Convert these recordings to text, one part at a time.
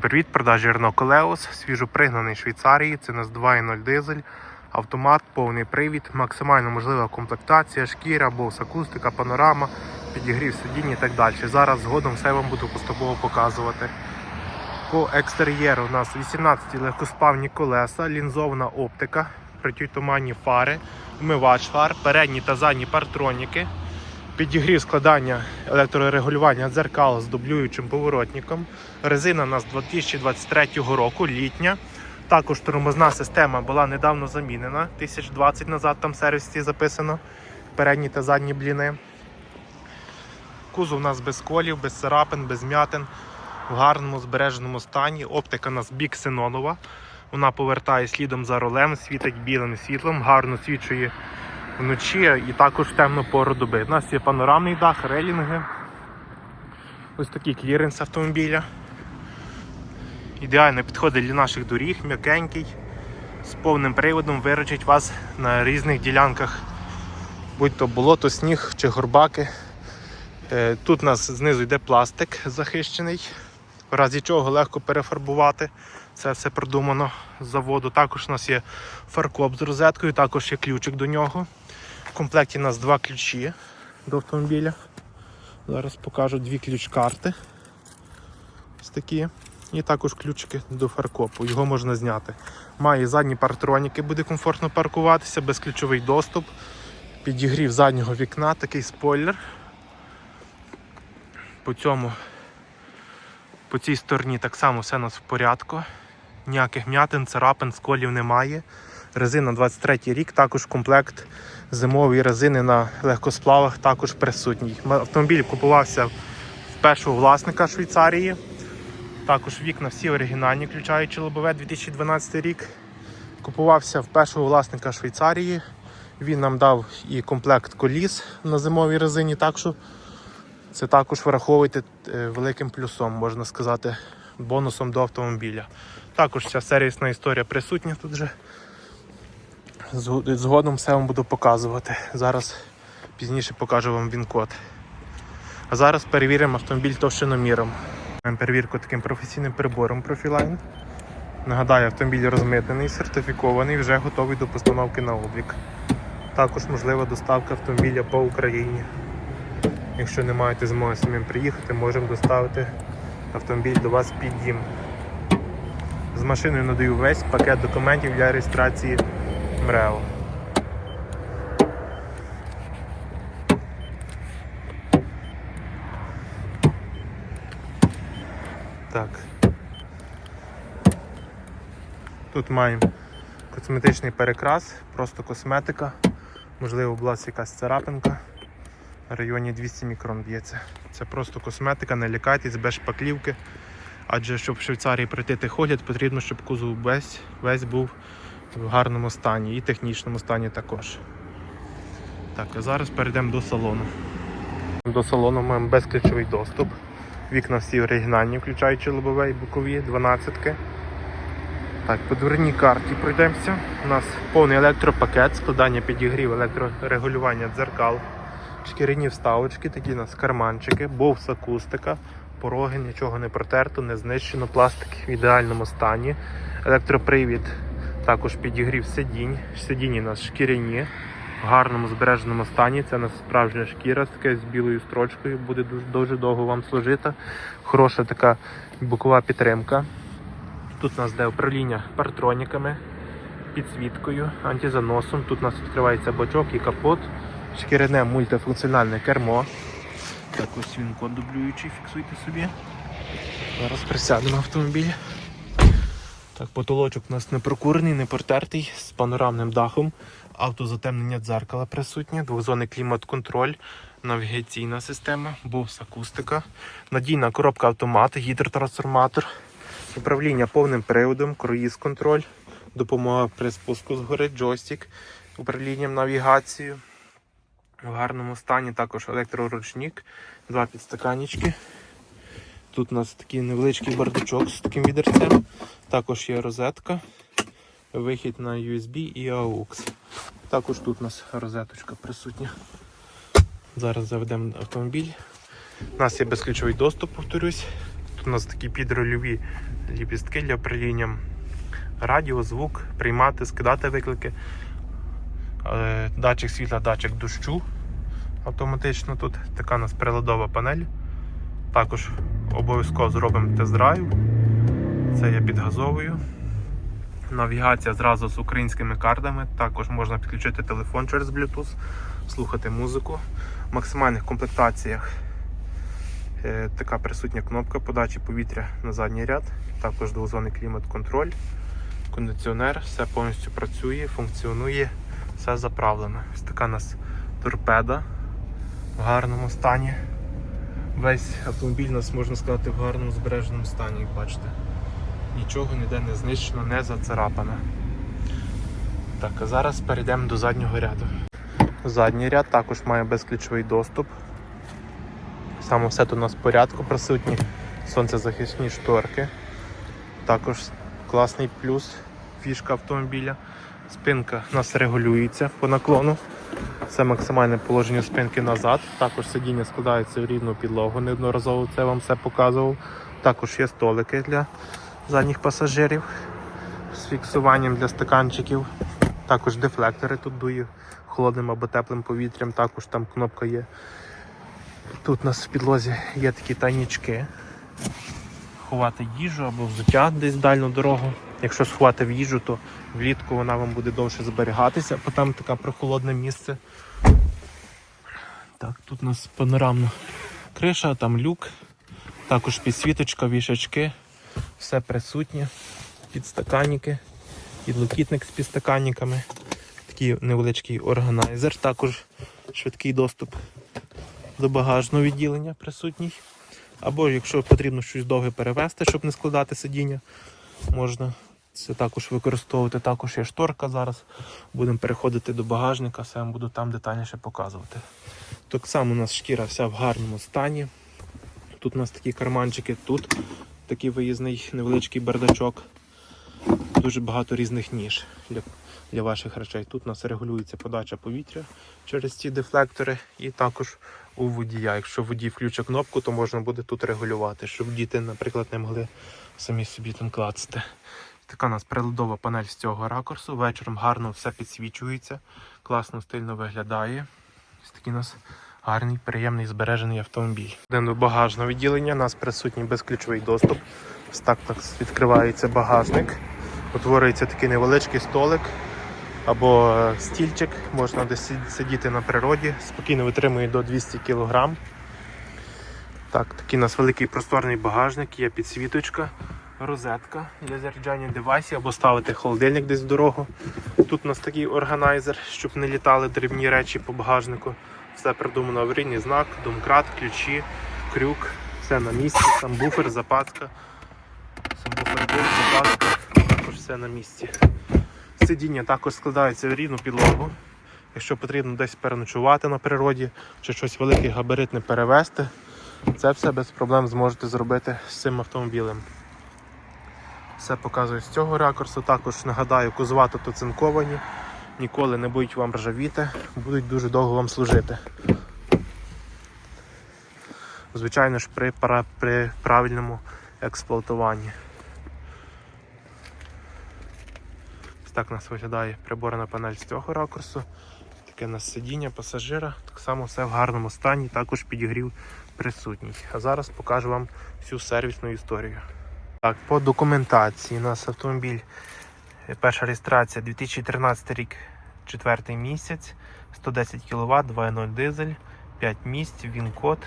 Привіт, продажі Renault Koleos, свіжопригнаний Швейцарії, це нас 2.0 дизель, автомат, повний привід, максимально можлива комплектація, шкіра, бос, акустика, панорама, підігрів сидінь і так далі. Зараз згодом все вам буду поступово показувати. По екстер'єру у нас 18 легкоспавні колеса, лінзована оптика, притютуманні фари, вмивач фар, передні та задні партроніки, підігрів складання електрорегулювання дзеркал з дублюючим поворотником. Резина у нас 2023 року, літня. Також тормозна система була недавно замінена. 1020 назад там сервісі записано. Передні та задні бліни. Кузов у нас без колів, без царапин, без м'ятин, в гарному збереженому стані. Оптика у нас бік синонова. Вона повертає слідом за рулем, світить білим світлом, гарно свічує вночі і також в темну пору доби. У нас є панорамний дах, релінги. Ось такий кліренс автомобіля. Ідеально підходить для наших доріг, м'якенький, з повним приводом виручить вас на різних ділянках, будь то болото, сніг чи горбаки. Е, Тут у нас знизу йде пластик захищений, в разі чого легко перефарбувати. Це все продумано з заводу. Також у нас є фаркоп з розеткою, також є ключик до нього. В комплекті у нас два ключі до автомобіля. Зараз покажу дві ключ-карти. Ось такі. І також ключики до фаркопу. Його можна зняти. Має задні партроніки, буде комфортно паркуватися, безключовий доступ. Підігрів заднього вікна, такий спойлер. По цьому, по цій стороні так само все у нас в порядку. Ніяких м'ятин, царапин, сколів немає. Резина 23 рік, також комплект зимової резини на легкосплавах також присутній. Автомобіль купувався в першого власника Швейцарії. Також вікна всі оригінальні, включаючи лобове 2012 рік. Купувався в першого власника Швейцарії. Він нам дав і комплект коліс на зимовій резині, так що це також враховуйте е, великим плюсом, можна сказати, бонусом до автомобіля. Також ця сервісна історія присутня тут же. Зго- Згодом все вам буду показувати. Зараз пізніше покажу вам він-код. А зараз перевіримо автомобіль товщиноміром. Маємо перевірку таким професійним прибором Profiline. Нагадаю, автомобіль розмитнений, сертифікований, вже готовий до постановки на облік. Також можлива доставка автомобіля по Україні. Якщо не маєте змоги самим приїхати, можемо доставити автомобіль до вас під дім. З машиною надаю весь пакет документів для реєстрації МРЕО. Так. Тут маємо косметичний перекрас, просто косметика. Можливо, була якась царапинка. В районі 200 мікрон б'ється. Це просто косметика, не лякайтесь без шпаклівки. Адже щоб в Швейцарії пройти техогляд, потрібно, щоб кузов весь, весь був в гарному стані і технічному стані також. Так, а зараз перейдемо до салону. До салону маємо безключовий доступ. Вікна всі оригінальні, включаючи лобове і бокові, 12-ки. Так, по дверній карті пройдемося. У нас повний електропакет, складання підігрів, електрорегулювання дзеркал, шкіряні вставочки, такі у нас карманчики, бовс акустика, пороги, нічого не протерто, не знищено, пластик в ідеальному стані. Електропривід, також підігрів сидінь. Сидіння у нас шкіряні, в гарному збереженому стані. Це у нас справжня шкіра, таке з білою строчкою, буде дуже, дуже довго вам служити. Хороша така бокова підтримка. Тут у нас де управління партроніками, підсвіткою, антизаносом. Тут у нас відкривається бочок і капот, шкіряне мультифункціональне кермо. Так ось він код дублюючий, фіксуйте собі. Зараз присядемо автомобіль. Так, потолочок у нас не прокурений, не протертий, з панорамним дахом. Автозатемнення дзеркала присутнє, двозонний клімат-контроль, навігаційна система, бовс акустика, надійна коробка автомат, гідротрансформатор, управління повним приводом, круїз-контроль, допомога при спуску згори, джойстик, управлінням навігацією. В гарному стані також електроручник, два підстаканнички. Тут у нас такий невеличкий бардачок з таким відерцем. Також є розетка, вихід на USB і AUX. Також тут у нас розеточка присутня. Зараз заведемо автомобіль. У нас є безключовий доступ, повторюсь. Тут у нас такі підрольові ліпістки для управління радіо, звук, приймати, скидати виклики. Е, Датчик світла, датчик дощу. Автоматично тут така у нас приладова панель. Також обов'язково зробимо тест-драйв. Це є під газовою. Навігація зразу з українськими картами. Також можна підключити телефон через Bluetooth, слухати музику. В максимальних комплектаціях е, така присутня кнопка подачі повітря на задній ряд, також двозонний клімат-контроль, кондиціонер, все повністю працює, функціонує, все заправлено. Ось така у нас торпеда в гарному стані. Весь автомобіль у нас можна сказати в гарному збереженому стані, як бачите. Нічого ніде не знищено, не зацарапано. Так, а зараз перейдемо до заднього ряду. Задній ряд також має безключовий доступ. Саме все тут у нас в порядку присутні. Сонцезахисні шторки. Також класний плюс, фішка автомобіля. Спинка у нас регулюється по наклону. Це максимальне положення спинки назад. Також сидіння складається в рівну підлогу. Неодноразово це вам все показував. Також є столики для задніх пасажирів з фіксуванням для стаканчиків. Також дефлектори тут дує холодним або теплим повітрям. Також там кнопка є. Тут у нас в підлозі є такі тайнічки. Ховати їжу або взуття десь в дальню дорогу. Якщо сховати їжу, то влітку вона вам буде довше зберігатися, бо там таке прохолодне місце. Так, тут у нас панорамна криша, там люк, також підсвіточка, вішачки, все присутнє, підстаканники, підлокітник з підстаканниками, такий невеличкий органайзер, також швидкий доступ до багажного відділення присутній. Або якщо потрібно щось довге перевезти, щоб не складати сидіння, можна це також використовувати. Також є шторка зараз. Будемо переходити до багажника, все вам буду там детальніше показувати. Так само у нас шкіра вся в гарному стані. Тут у нас такі карманчики, тут такий виїзний невеличкий бардачок. Дуже багато різних ніж для, для ваших речей. Тут у нас регулюється подача повітря через ці дефлектори, і також у водія. Якщо водій включить кнопку, то можна буде тут регулювати, щоб діти, наприклад, не могли самі собі там клацати. Така у нас приладова панель з цього ракурсу. Вечором гарно все підсвічується, класно стильно виглядає. Ось такий у нас гарний, приємний збережений автомобіль. Йдемо до багажного відділення. У нас присутній безключовий доступ. Ось так, так відкривається багажник. Утворюється такий невеличкий столик або е, стільчик. Можна десь сидіти на природі, спокійно витримує до 200 кг. Так, такий у нас великий просторний багажник, є підсвіточка, розетка для заряджання девайсів або ставити холодильник десь в дорогу. Тут у нас такий органайзер, щоб не літали дрібні речі по багажнику. Все придумано аварійний знак, домкрат, ключі, крюк, все на місці, сам буфер, запаска. Сам буфер запаска, також все на місці. Сидіння також складається в рівну підлогу. Якщо потрібно десь переночувати на природі чи щось велике габаритне перевезти, це все без проблем зможете зробити з цим автомобілем. Все показую з цього ракурсу. Також нагадаю, кузова тут оцинковані, ніколи не будуть вам ржавіти, будуть дуже довго вам служити. Звичайно ж, при, при правильному експлуатуванні. Ось так у нас виглядає приборна панель з цього ракурсу. Таке у нас сидіння пасажира, так само все в гарному стані, також підігрів присутній. А зараз покажу вам всю сервісну історію. Так, по документації у нас автомобіль, е, перша реєстрація 2013 рік, 4 місяць, 110 кВт, 2.0 дизель, 5 місць, він-код,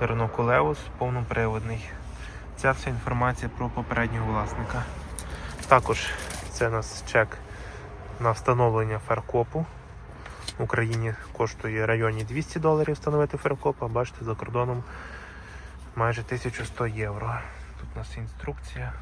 Renault повноприводний. Ця вся інформація про попереднього власника. Також це у нас чек на встановлення фаркопу. В Україні коштує в районі 200 доларів встановити фаркоп, а бачите, за кордоном майже 1100 євро. Тут у нас інструкція.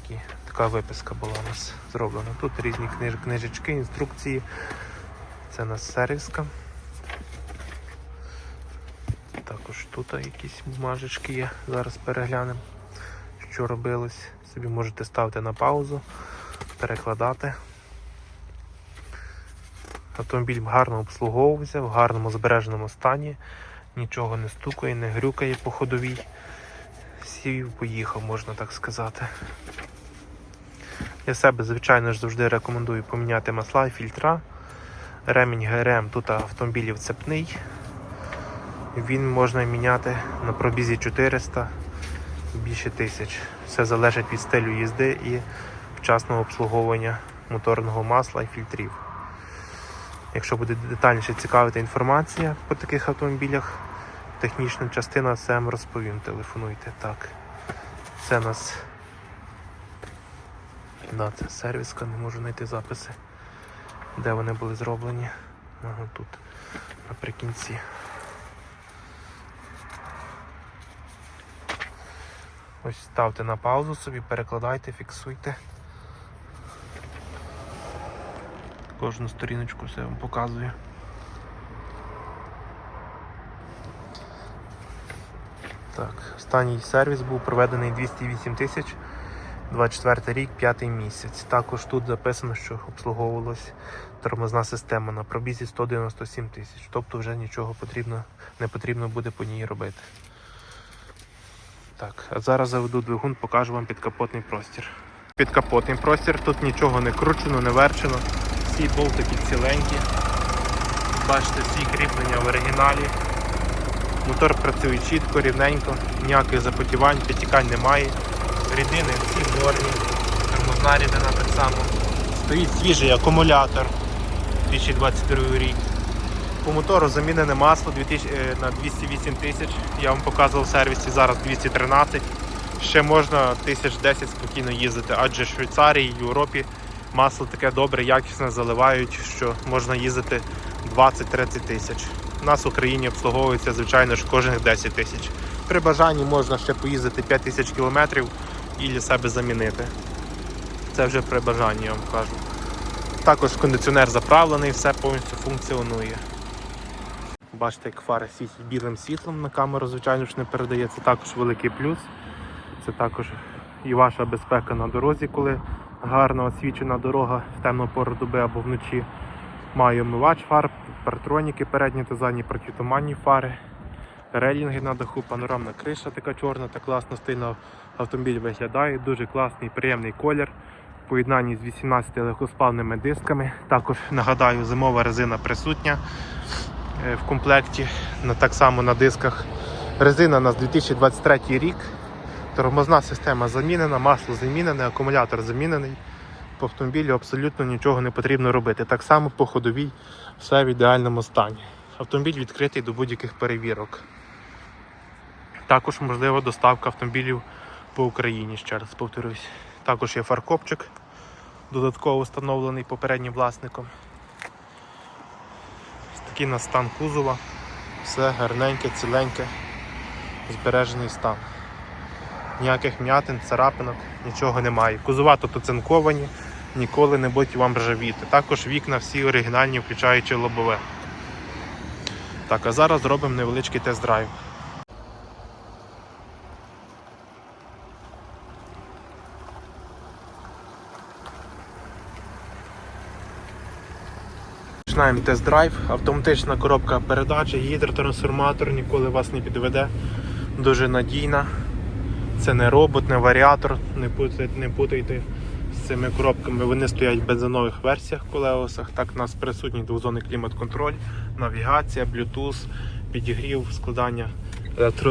Такі, така виписка була у нас зроблена. Тут різні книж, книжечки, інструкції. Це у нас сервіска. Також тут якісь бумажечки є. Зараз переглянемо, що робилось. Собі можете ставити на паузу, перекладати. Автомобіль гарно обслуговувався, в гарному збереженому стані, нічого не стукає, не грюкає по ходовій. Сів, поїхав, можна так сказати. Я себе, звичайно ж, завжди рекомендую поміняти масла і фільтра. Ремінь ГРМ тут автомобілів цепний. Він можна міняти на пробізі 400 більше тисяч. Все залежить від стилю їзди і вчасного обслуговування моторного масла і фільтрів. Якщо буде детальніше цікавити інформація по таких автомобілях, технічна частина, все вам розповім. Телефонуйте. Так. Це нас. Да, це сервіска, не можу знайти записи. Де вони були зроблені? Ага, тут наприкінці. Ось ставте на паузу собі, перекладайте, фіксуйте. Кожну сторіночку все вам показую. Так, останній сервіс був проведений 208 тисяч 24 рік, 5 місяць. Також тут записано, що обслуговувалась тормозна система на пробізі 197 тисяч. Тобто вже нічого потрібно, не потрібно буде по ній робити. Так, а зараз заведу двигун, покажу вам підкапотний простір. Підкапотний простір, тут нічого не кручено, не верчено. Всі болтики ціленькі. Бачите, всі кріплення в оригіналі. Мотор працює чітко, рівненько, ніяких запотівань, підтікань немає. Рідини всі в нормі. Тормозна рідина так само. Стоїть свіжий акумулятор 2022 рік. По мотору замінене масло 2000, е, на 208 тисяч. Я вам показував в сервісі, зараз 213. Ще можна 1010 спокійно їздити, адже в Швейцарії, Європі масло таке добре, якісне заливають, що можна їздити 20-30 тисяч. Нас в Україні обслуговується, звичайно ж, кожних 10 тисяч. При бажанні можна ще поїздити 5 тисяч кілометрів і для себе замінити. Це вже при бажанні, я вам кажу. Також кондиціонер заправлений, все повністю функціонує. Бачите, як фари світять білим світлом на камеру, звичайно ж не передає. Це також великий плюс. Це також і ваша безпека на дорозі, коли гарно освічена дорога в темну пору доби або вночі. Має омивач фар, партроніки передні та задні протитуманні фари, релінги на даху, панорамна криша така чорна та класно стильно автомобіль виглядає. Дуже класний, приємний колір. В поєднанні з 18 легкосплавними дисками. Також нагадаю, зимова резина присутня е, в комплекті. Так само на дисках. Резина у нас 2023 рік. Тормозна система замінена, масло замінене, акумулятор замінений. По автомобілю абсолютно нічого не потрібно робити. Так само по ходовій все в ідеальному стані. Автомобіль відкритий до будь-яких перевірок. Також можлива доставка автомобілів по Україні, ще раз повторюсь. Також є фаркопчик, додатково встановлений попереднім власником. Ось Такий на стан кузова. Все гарненьке, ціленьке, збережений стан. Ніяких м'ятин, царапинок, нічого немає. Кузова тут оцинковані, ніколи не будуть вам ржавіти. Також вікна всі оригінальні, включаючи лобове. Так, а зараз зробимо невеличкий тест-драйв. Починаємо тест-драйв, автоматична коробка передач, гідротрансформатор, ніколи вас не підведе. Дуже надійна. Це не робот, не варіатор, не путайте, не путайте цими коробками. Вони стоять в бензинових версіях колеосах. Так у нас присутній двозонний клімат-контроль, навігація, Bluetooth, підігрів, складання,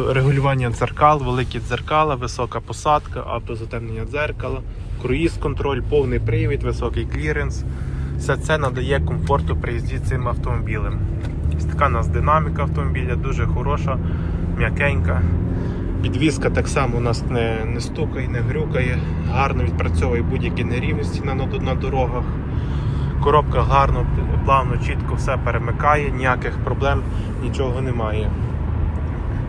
регулювання дзеркал, великі дзеркала, висока посадка, автозатемнення дзеркала, круїз-контроль, повний привід, високий кліренс. Все це надає комфорту при їзді цим автомобілем. Ось така у нас динаміка автомобіля, дуже хороша, м'якенька. Підвізка так само у нас не, не стукає, не грюкає, гарно відпрацьовує будь-які нерівності на, на дорогах. Коробка гарно, плавно, чітко все перемикає, ніяких проблем, нічого немає.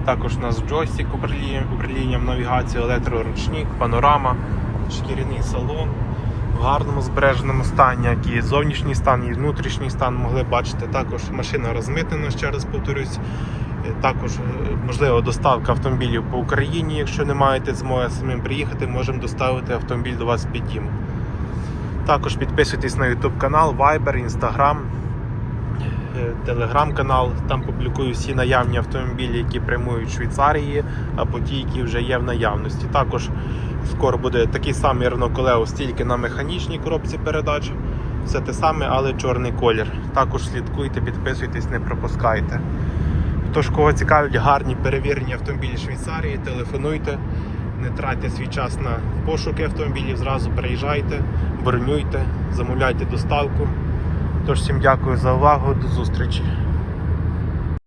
Також у нас джойстик управлінням, навігації, електроручник, панорама, шкіряний салон в гарному збереженому стані, як і зовнішній стан, і внутрішній стан могли бачити. Також машина розмитнена, ще раз повторюсь. Також е, можливо доставка автомобілів по Україні. Якщо не маєте змоги самим приїхати, можемо доставити автомобіль до вас під дім. Також підписуйтесь на YouTube канал, Viber, Instagram. е, телеграм-канал. Там публікую всі наявні автомобілі, які прямують в Швейцарії, або ті, які вже є в наявності. Також скоро буде такий самий Renault Coleos, тільки на механічній коробці передач. Все те саме, але чорний колір. Також слідкуйте, підписуйтесь, не пропускайте. Тож, кого цікавлять гарні перевірені автомобілі Швейцарії, телефонуйте, не тратьте свій час на пошуки автомобілів, зразу приїжджайте, бронюйте, замовляйте доставку. Тож всім дякую за увагу, до зустрічі.